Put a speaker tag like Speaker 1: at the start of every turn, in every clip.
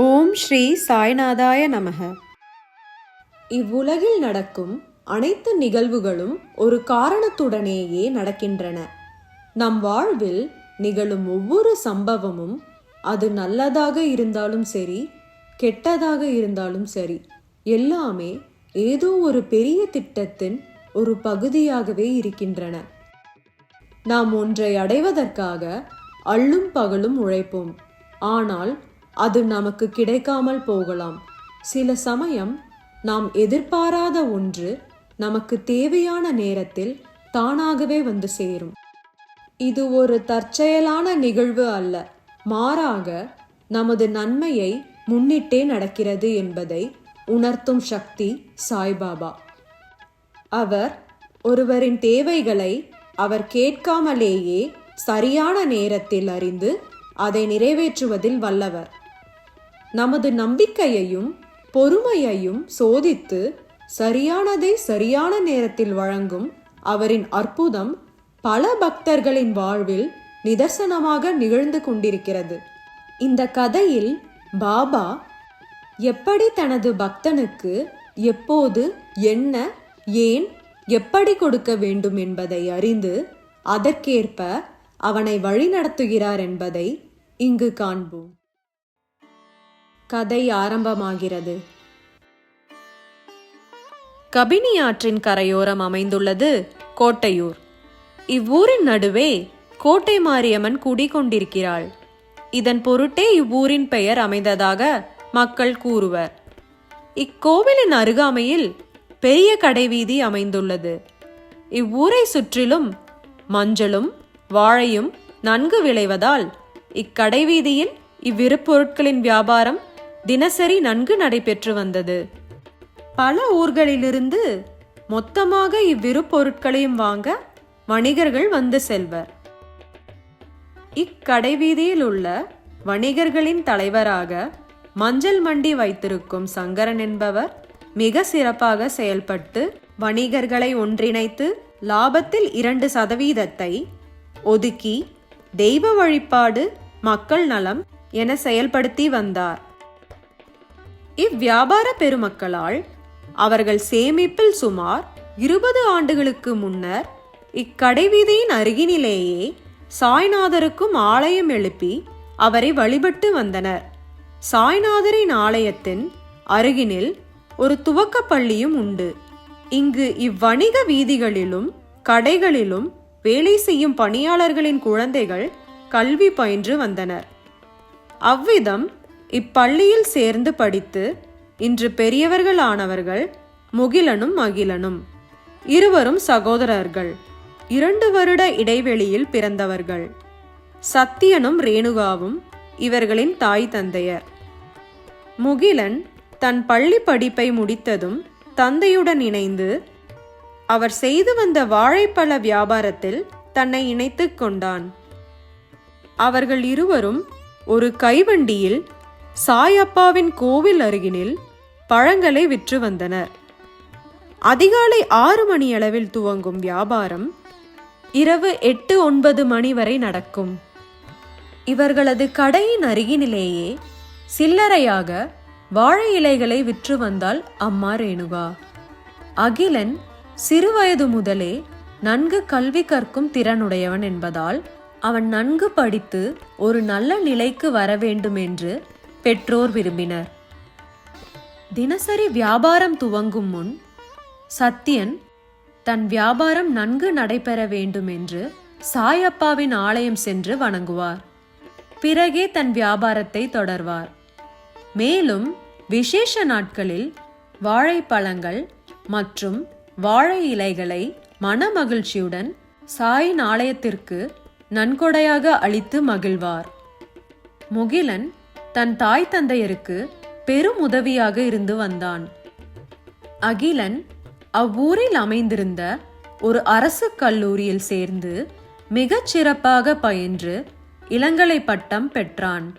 Speaker 1: ஓம் ஸ்ரீ சாய்நாதாய நமக. இவ்வுலகில் நடக்கும் அனைத்து நிகழ்வுகளும் ஒரு காரணத்துடனேயே நடக்கின்றன. நம் வாழ்வில் நிகழும் ஒவ்வொரு சம்பவமும் அது நல்லதாக இருந்தாலும் சரி கெட்டதாக இருந்தாலும் சரி எல்லாமே ஏதோ ஒரு பெரிய திட்டத்தின் ஒரு பகுதியாகவே இருக்கின்றன. நாம் ஒன்றை அடைவதற்காக அள்ளும் பகலும் உழைப்போம். ஆனால் அது நமக்கு கிடைக்காமல் போகலாம். சில சமயம் நாம் எதிர்பாராத ஒன்று நமக்கு தேவையான நேரத்தில் தானாகவே வந்து சேரும். இது ஒரு தற்செயலான நிகழ்வு அல்ல. மாறாக நமது நன்மையை முன்னிட்டே நடக்கிறது என்பதை உணர்த்தும் சக்தி சாய்பாபா. அவர் ஒருவரின் தேவைகளை அவர் கேட்காமலேயே சரியான நேரத்தில் அறிந்து அதை நிறைவேற்றுவதில் வல்லவர். நமது நம்பிக்கையையும் பொறுமையையும் சோதித்து சரியானதை சரியான நேரத்தில் வழங்கும் அவரின் அற்புதம் பல பக்தர்களின் வாழ்வில் நிதர்சனமாக நிகழ்ந்து கொண்டிருக்கிறது. இந்த கதையில் பாபா எப்படி தனது பக்தனுக்கு எப்போது என்ன ஏன் எப்படி கொடுக்க வேண்டும் என்பதை அறிந்து அதற்கேற்ப அவனை வழிநடத்துகிறார் என்பதை இங்கு காண்போம். கதை ஆரம்பமாகிறது. கபினி ஆற்றின் கரையோரம் அமைந்துள்ளது கோட்டையூர். இவ்வூரின் நடுவே கோட்டை மாரியம்மன் குடிகொண்டிருக்கிறாள். இதன் பொருட்டே இவ்வூரின் பெயர் அமைந்ததாக மக்கள் கூறுவர். இக்கோவிலின் அருகாமையில் பெரிய கடைவீதி அமைந்துள்ளது. இவ்வூரை சுற்றிலும் மஞ்சளும் வாழையும் நன்கு விளைவதால் இக்கடைவீதியில் இவ்விரு பொருட்களின் வியாபாரம் தினசரி நன்கு நடைபெற்று வந்தது. பல ஊர்களிலிருந்து மொத்தமாக இவ்விரு பொருட்களையும் வாங்க வணிகர்கள் வந்து செல்வர். இக்கடை வீதியில் உள்ள வணிகர்களின் தலைவராக மஞ்சள் மண்டி வைத்திருக்கும் சங்கரன் என்பவர் மிக சிறப்பாக செயல்பட்டு வணிகர்களை ஒன்றிணைத்து லாபத்தில் இரண்டு சதவீதத்தை ஒதுக்கி தெய்வ வழிபாடு மக்கள் நலம் என செயல்படுத்தி வந்தார். இவ்வியாபார பெருமக்களால் அவர்கள் சேமிப்பில் சுமார் இருபது ஆண்டுகளுக்கு முன்னர் இக்கடைவீதியின் அருகினிலேயே சாய்நாதருக்கும் ஆலயம் எழுப்பி அவரை வழிபட்டு வந்தனர். சாய்நாதரின் ஆலயத்தின் அருகினில் ஒரு துவக்கப் பள்ளியும் உண்டு. இங்கு இவ்வணிக வீதிகளிலும் கடைகளிலும் வேலை செய்யும் பணியாளர்களின் குழந்தைகள் கல்வி பயின்று வந்தனர். அவ்விதம் இப்பள்ளியில் சேர்ந்து படித்து இன்று பெரியவர்களானவர்கள் முகிலனும் அகிலனும் இருவரும் சகோதரர்கள். இரண்டு வருட இடைவெளியில் பிறந்தவர்கள். சத்தியனும் ரேணுகாவும் இவர்களின் தாய் தந்தையர். முகிலன் தன் பள்ளி படிப்பை முடித்ததும் தந்தையுடன் இணைந்து அவர் செய்து வந்த வாழைப்பழ வியாபாரத்தில் தன்னை இணைத்துக் கொண்டான். அவர்கள் இருவரும் ஒரு கைவண்டியில் சாயப்பாவின் கோவில் அருகினில் பழங்களை விற்று வந்தனர். அதிகாலை ஆறு மணியளவில் துவங்கும் வியாபாரம் இரவு எட்டு ஒன்பது மணி வரை நடக்கும். இவர்களது கடையின் அருகினிலேயே சில்லறையாக வாழை இலைகளை விற்று வந்தாள் அம்மா ரேணுகா. அகிலன் சிறுவயது முதலே நன்கு கல்வி கற்கும் திறனுடையவன் என்பதால் அவன் நன்கு படித்து ஒரு நல்ல நிலைக்கு வர வேண்டும் என்று பெற்றோர் விரும்பினர். தினசரி வியாபாரம் துவங்கும் முன் சத்யன் தன் வியாபாரம் நன்கு நடைபெற வேண்டும் என்று சாயப்பாவின் ஆலயம் சென்று வணங்குவார். பிறகே தன் வியாபாரத்தை தொடர்வார். மேலும் விசேஷ நாட்களில் வாழைப்பழங்கள் மற்றும் வாழை இலைகளை மனமகிழ்ச்சியுடன் சாயின் ஆலயத்திற்கு நன்கொடையாக அளித்து மகிழ்வார். முகிலன் தன் தாய் தந்தையருக்கு பெரும் உதவியாக இருந்து வந்தான். அகிலன் அவ்வூரில் அமைந்திருந்த ஒரு அரசு கல்லூரியில் சேர்ந்து மிகச் சிறப்பாக பயின்று இளங்கலை பட்டம் பெற்றான்.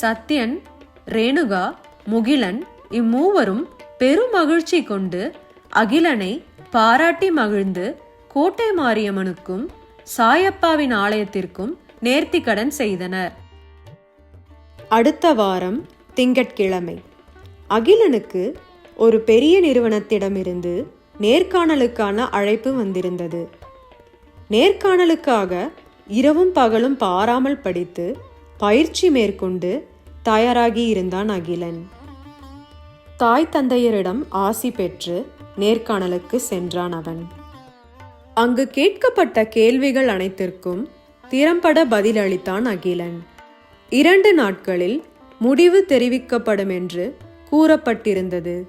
Speaker 1: சத்யன் ரேணுகா முகிலன் இம்மூவரும் பெருமகிழ்ச்சி கொண்டு அகிலனை பாராட்டி மகிழ்ந்து கோட்டை மாரியம்மனுக்கும் சாயப்பாவின் ஆலயத்திற்கும் நேர்த்திக்கடன் செய்தனர். அடுத்த வாரம் திங்கட்கிழமை. அகிலனுக்கு ஒரு பெரிய நிறுவனத்திடமிருந்து நேர்காணலுக்கான அழைப்பு வந்திருந்தது. நேர்காணலுக்காக இரவும் பகலும் பாராமல் படித்து பயிற்சி மேற்கொண்டு தயாராகி இருந்தான் அகிலன். தாய் தந்தையரிடம் ஆசி பெற்று நேர்காணலுக்கு சென்றான் அவன். அங்கு கேட்கப்பட்ட கேள்விகள் அனைத்திற்கும் திறம்பட பதிலளித்தான் அகிலன். இரண்டு நாட்களில் முடிவு தெரிவிக்கப்படும் என்று கூறப்பட்டிருந்தது.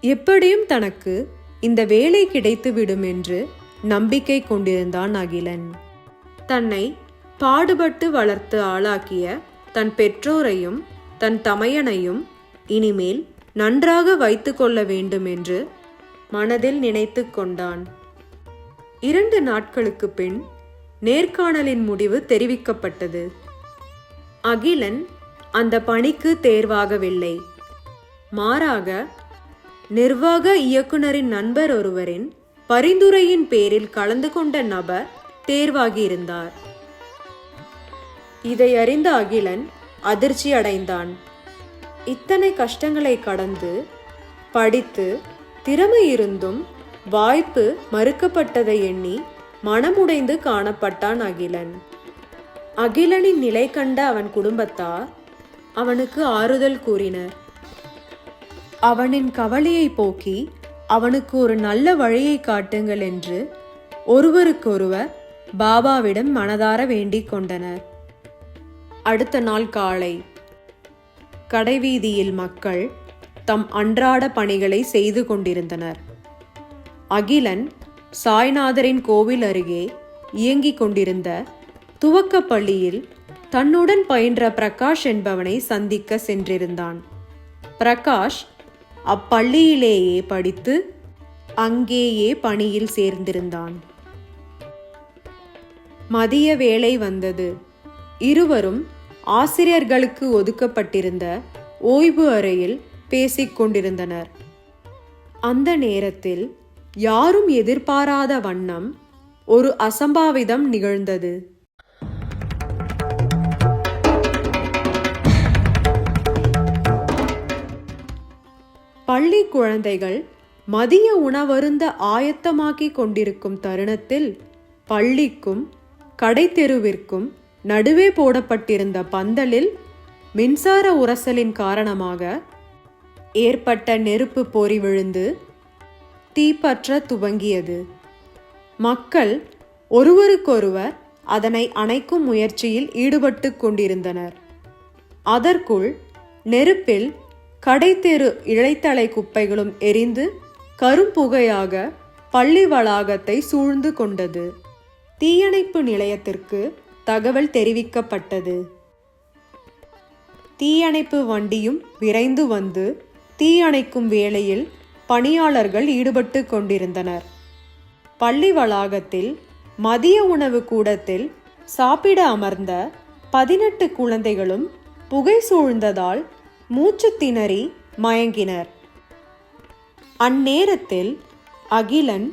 Speaker 1: எப்படியும் தனக்கு இந்த வேலை கிடைத்துவிடும் என்று நம்பிக்கை கொண்டிருந்தான் அகிலன். தன்னை பாடுபட்டு வளர்த்து ஆளாக்கிய தன் பெற்றோரையும் தன் தமையனையும் இனிமேல் நன்றாக வைத்து கொள்ள வேண்டும் என்று மனதில் நினைத்து கொண்டான். இரண்டு நாட்களுக்கு பின் நேர்காணலின் முடிவு தெரிவிக்கப்பட்டது. அகிலன் அந்த பணிக்கு தேர்வாகவில்லை. மாறாக நிர்வாக இயக்குனரின் நண்பர் ஒருவரின் பரிந்துரையின் பேரில் கலந்து கொண்ட நபர் தேர்வாகியிருந்தார். இதை அறிந்த அகிலன் அதிர்ச்சி அடைந்தான். இத்தனை கஷ்டங்களை கடந்து படித்து திறமை இருந்தும் வாய்ப்பு மறுக்கப்பட்டதை எண்ணி மனமுடைந்து காணப்பட்டான் அகிலன். அகிலனின் நிலை கண்ட அவன் குடும்பத்தார் அவனுக்கு ஆறுதல் கூறினர். அவனின் கவலையை போக்கி அவனுக்கு ஒரு நல்ல வழியை காட்டுங்கள் என்று ஒருவருக்கொருவர் பாபாவிடம் மனதார வேண்டிக் கொண்டனர். அடுத்த நாள் காலை கடைவீதியில் மக்கள் தம் அன்றாட பணிகளை செய்து கொண்டிருந்தனர். அகிலன் சாய்நாதரின் கோவில் அருகே இயங்கிக் கொண்டிருந்த துவக்கப்பள்ளியில் தன்னுடன் பயின்ற பிரகாஷ் என்பவனை சந்திக்க சென்றிருந்தான். பிரகாஷ் அப்பள்ளியிலேயே படித்து அங்கேயே பணியில் சேர்ந்திருந்தான். மதிய வேலை வந்தது. இருவரும் ஆசிரியர்களுக்கு ஒதுக்கப்பட்டிருந்த ஓய்வு அறையில் பேசிக் கொண்டிருந்தனர். அந்த நேரத்தில் யாரும் எதிர்பாராத வண்ணம் ஒரு அசம்பாவிதம் நிகழ்ந்தது. பள்ளி குழந்தைகள் மதிய உணவருந்த ஆயத்தமாக்கிக் கொண்டிருக்கும் தருணத்தில் பள்ளிக்கும் கடைத்தெருவிற்கும் நடுவே போடப்பட்டிருந்த பந்தலில் மின்சார உரசலின் காரணமாக ஏற்பட்ட நெருப்பு பொறி விழுந்து தீப்பற்ற துவங்கியது. மக்கள் ஒருவருக்கொருவர் அதனை அணைக்கும் முயற்சியில் ஈடுபட்டு கொண்டிருந்தனர். அதற்குள் நெருப்பில் கடைத்தெரு இழைத்தலை குப்பைகளும் எரிந்து கரும்புகையாக பள்ளி வளாகத்தை சூழ்ந்து கொண்டது. தீயணைப்பு நிலையத்திற்கு தகவல் தெரிவிக்கப்பட்டது. தீயணைப்பு வண்டியும் விரைந்து வந்து தீயணைக்கும் வேளையில் பணியாளர்கள் ஈடுபட்டு கொண்டிருந்தனர். பள்ளி வளாகத்தில் மதிய உணவு கூடத்தில் சாப்பிட அமர்ந்த பதினெட்டு குழந்தைகளும் புகை சூழ்ந்ததால் மூச்சு திணறி மயங்கினர். அந்நேரத்தில் அகிலன்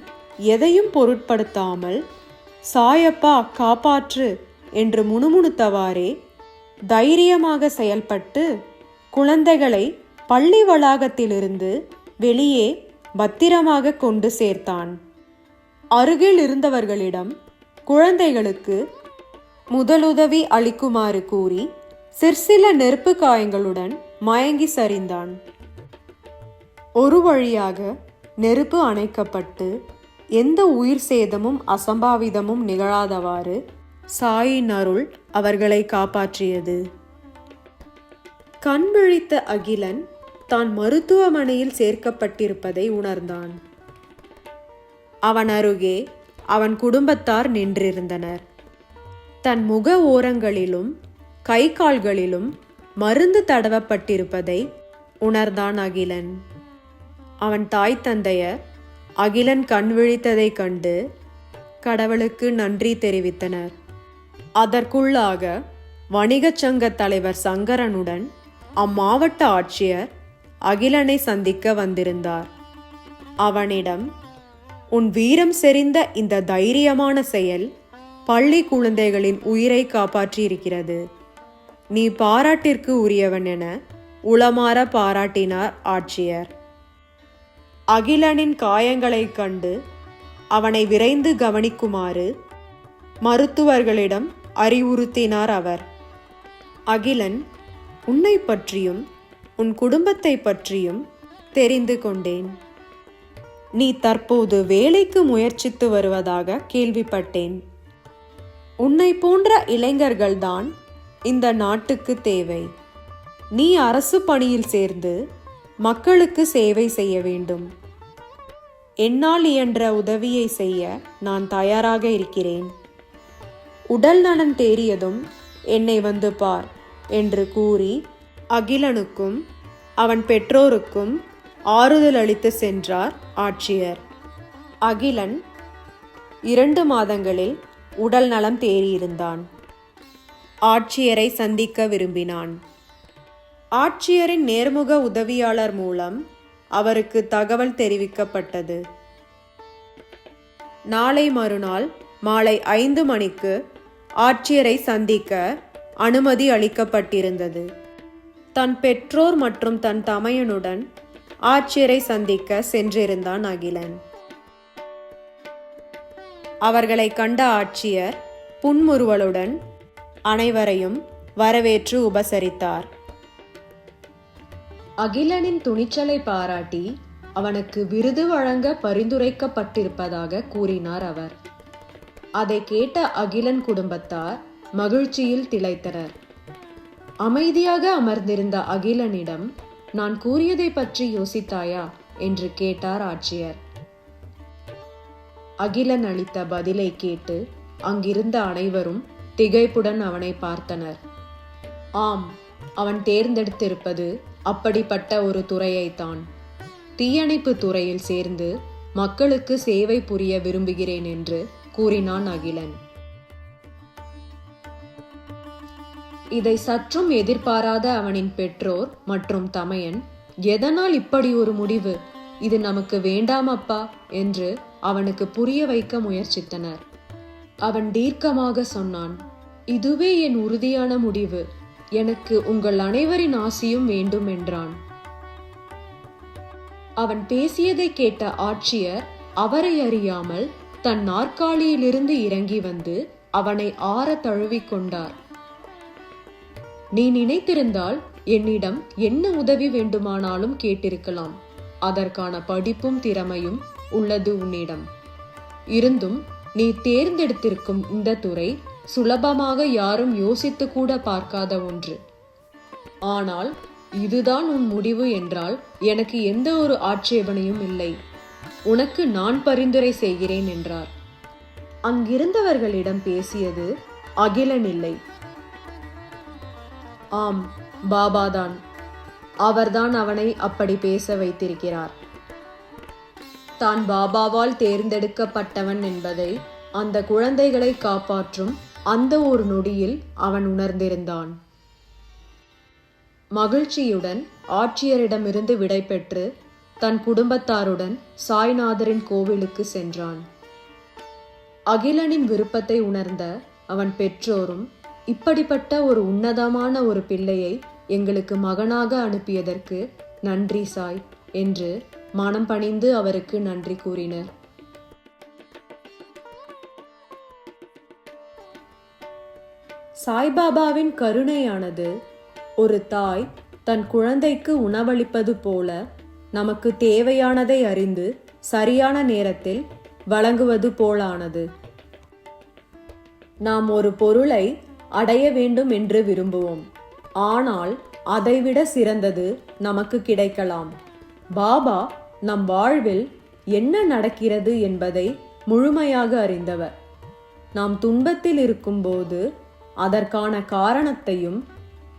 Speaker 1: எதையும் பொருட்படுத்தாமல் சாயப்பா காப்பாற்று என்று முணுமுணுத்தவாறே தைரியமாக செயல்பட்டு குழந்தைகளை பள்ளி வளாகத்திலிருந்து வெளியே பத்திரமாக கொண்டு சேர்த்தான். அருகில் இருந்தவர்களிடம் குழந்தைகளுக்கு முதலுதவி அளிக்குமாறு கூறி சிற்சில நெருப்பு காயங்களுடன் மயங்கி சரிந்தான். ஒரு வழியாக நெருப்பு அணைக்கப்பட்டு எந்த உயிர் சேதமும் அசம்பாவிதமும் நிகழாதவாறு சாயின் அருள் அவர்களை காப்பாற்றியது. கண் விழித்த அகிலன் தான் மருத்துவமனையில் சேர்க்கப்பட்டிருப்பதை உணர்ந்தான். அவன் அருகே அவன் குடும்பத்தார் நின்றிருந்தனர். தன் முக ஓரங்களிலும் கை கால்களிலும் மருந்து தடவப்பட்டிருப்பதை உணர்ந்தான் அகிலன். அவன் தாய் தந்தையர் அகிலன் கண் விழித்ததைக் கண்டு கடவுளுக்கு நன்றி தெரிவித்தனர். அதற்குள்ளாக வணிகச் சங்க தலைவர் சங்கரனுடன் அம்மாவட்ட ஆட்சியர் அகிலனை சந்திக்க வந்திருந்தார். அவனிடம் உன் வீரம் செறிந்த இந்த தைரியமான செயல் பள்ளி குழந்தைகளின் உயிரை காப்பாற்றியிருக்கிறது. நீ பாராட்டிற்கு உரியவன் என உளமாற பாராட்டினார் ஆட்சியர். அகிலனின் காயங்களைக் கண்டு அவனை விரைந்து கவனிக்குமாறு மருத்துவர்களிடம் அறிவுறுத்தினார் அவர். அகிலன் உன்னை பற்றியும் உன் குடும்பத்தை பற்றியும் தெரிந்து கொண்டேன். நீ தற்போது வேலைக்கு முயற்சித்து வருவதாக கேள்விப்பட்டேன். உன்னை போன்ற இளைஞர்கள்தான் இந்த நாட்டுக்கு தேவை. நீ அரசு பணியில் சேர்ந்து மக்களுக்கு சேவை செய்ய வேண்டும். என்னால் இயன்ற உதவியை செய்ய நான் தயாராக இருக்கிறேன். உடல் நலன் தேறியதும் என்னை வந்து பார் என்று கூறி அகிலனுக்கும் அவன் பெற்றோருக்கும் ஆறுதல் அளித்து சென்றார் ஆட்சியர். அகிலன் இரண்டு மாதங்களில் உடல் நலம் தேறியிருந்தான். ஆட்சியரை சந்திக்க விரும்பினான். ஆட்சியரின் நேர்முக உதவியாளர் மூலம் அவருக்கு தகவல் தெரிவிக்கப்பட்டது. நாளை மறுநாள் மாலை ஐந்து மணிக்கு ஆட்சியரை சந்திக்க அனுமதி அளிக்கப்பட்டிருந்தது. தன் பெற்றோர் மற்றும் தன் தமையனுடன் ஆட்சியரை சந்திக்க சென்றிருந்தான் அகிலன். அவர்களை கண்ட ஆட்சியர் புன்முறுவலுடன் அனைவரையும் வரவேற்று உபசரித்தார். அகிலனின் துணிச்சலை பாராட்டி அவனுக்கு விருது வழங்க பரிந்துரைக்கப்பட்டிருப்பதாக கூறினார் அவர். அதை கேட்ட அகிலன் குடும்பத்தார் மகிழ்ச்சியில் திளைத்தனர். அமைதியாக அமர்ந்திருந்த அகிலனிடம் நான் கூறியதை பற்றி யோசித்தாயா? என்று கேட்டார் ஆட்சியர். அகிலன் அளித்த பதிலை கேட்டு அங்கிருந்த அனைவரும் திகைப்புடன் அவனை பார்த்தனர். ஆம் அவன் தேர்ந்தெடுத்திருப்பது அப்படிப்பட்ட ஒரு துறையைத்தான். தீயணைப்பு துறையில் சேர்ந்து மக்களுக்கு சேவை புரிய விரும்புகிறேன் என்று கூறினான் அகிலன். இதை சற்றும் எதிர்பாராத அவனின் பெற்றோர் மற்றும் தமையன் எதனால் இப்படி ஒரு முடிவு? இது நமக்கு வேண்டாம் அப்பா என்று அவனுக்கு புரிய வைக்க முயற்சித்தனர். அவன் தீர்க்கமாக சொன்னான் இதுவே என் உறுதியான முடிவு. எனக்கு உங்கள் அனைவரின் ஆசியும் வேண்டும் என்றான். அவன் பேசியதை கேட்ட ஆட்சியர் அவரை அறியாமல் தன் நாற்காலியிலிருந்து இறங்கி வந்து அவனை ஆற தழுவிக் கொண்டார். நீ நினைத்திருந்தால் என்னிடம் என்ன உதவி வேண்டுமானாலும் கேட்டிருக்கலாம். அதற்கான படிப்பும் திறமையும் உள்ளது உன்னிடம். இருந்தும் நீ தேர்ந்தெடுத்திருக்கும் இந்த துறை சுலபமாக யாரும் யோசித்து கூட பார்க்காத ஒன்று. ஆனால் இதுதான் உன் முடிவு என்றால் எனக்கு எந்த ஒரு ஆட்சேபனையும் இல்லை. உனக்கு நான் பரிந்துரை செய்கிறேன் என்றார். அங்கிருந்தவர்களிடம் பேசியது அகிலன் இல்லை ஆம் பாபாதான். அவர்தான் அவனை அப்படி பேச வைத்திருக்கிறார். தான் பாபாவால் தேர்ந்தெடுக்கப்பட்டவன் என்பதை அந்த குழந்தைகளை காப்பாற்றும் அந்த ஒரு நொடியில் அவன் உணர்ந்திருந்தான். மகிழ்ச்சியுடன் ஆட்சியரிடமிருந்து விடைபெற்று தன் குடும்பத்தாருடன் சாய்நாதரின் கோவிலுக்கு சென்றான். அகிலனின் விருப்பத்தை உணர்ந்த அவன் பெற்றோரும் இப்படிப்பட்ட ஒரு உன்னதமான ஒரு பிள்ளையை எங்களுக்கு மகனாக அனுப்பியதற்கு நன்றி சாய் என்று மனம் பணிந்து அவருக்கு நன்றி கூறினர். சாய்பாபாவின் கருணையானது ஒரு தாய் தன் குழந்தைக்கு உணவளிப்பது போல நமக்கு தேவையானதை அறிந்து சரியான நேரத்தில் வழங்குவது போலானது. நாம் ஒரு பொருளை அடைய வேண்டும் என்று விரும்புவோம். ஆனால் அதைவிட சிறந்தது நமக்கு கிடைக்கலாம். பாபா நம் வாழ்வில் என்ன நடக்கிறது என்பதை முழுமையாக அறிந்தவர். நாம் துன்பத்தில் இருக்கும்போது அதற்கான காரணத்தையும்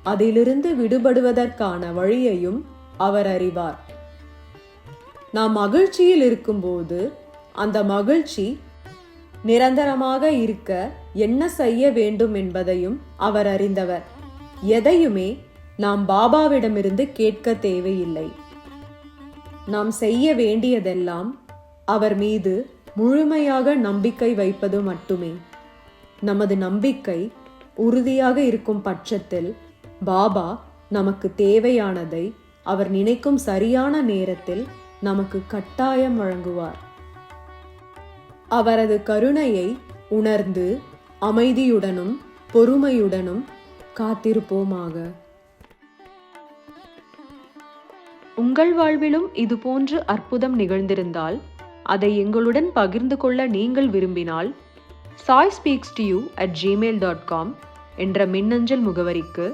Speaker 1: அதிலிருந்து விடுபடுவதற்கான வழியையும் அவர் அறிவார். நாம் மகிழ்ச்சியில் இருக்கும்போது அந்த மகிழ்ச்சி நிரந்தரமாக இருக்க என்ன செய்ய வேண்டும் என்பதையும் அவர் அறிந்தவர். எதையுமே நாம் பாபாவிடமிருந்து கேட்க தேவையில்லை. நாம் செய்ய வேண்டியதெல்லாம் அவர் மீது முழுமையாக நம்பிக்கை வைப்பது மட்டுமே. நமது நம்பிக்கை உறுதியாக இருக்கும் பட்சத்தில் பாபா நமக்கு தேவையானதை அவர் நினைக்கும் சரியான நேரத்தில் நமக்கு கட்டாயம் வழங்குவார். அவரது கருணையை உணர்ந்து அமைதியுடனும் பொறுமையுடனும் காத்திருப்போமாக. உங்கள் வாழ்விலும் இதுபோன்று அற்புதம் நிகழ்ந்திருந்தால் அதை எங்களுடன் பகிர்ந்து கொள்ள நீங்கள் விரும்பினால் Sai speaks to you at Gmail dot com என்ற மின்னஞ்சல் முகவரிக்கு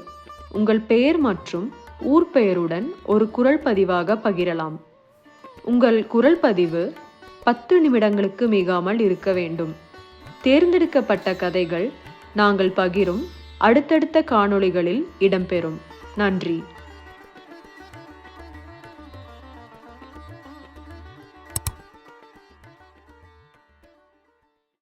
Speaker 1: உங்கள் பெயர் மற்றும் ஊர் பெயருடன் ஒரு குரல் பதிவாக பகிரலாம். உங்கள் குரல் பதிவு பத்து நிமிடங்களுக்கு மிகாமல் இருக்க வேண்டும். தேர்ந்தெடுக்கப்பட்ட கதைகள் நாங்கள் பகிரும் அடுத்தடுத்த காணொளிகளில் இடம்பெறும். நன்றி.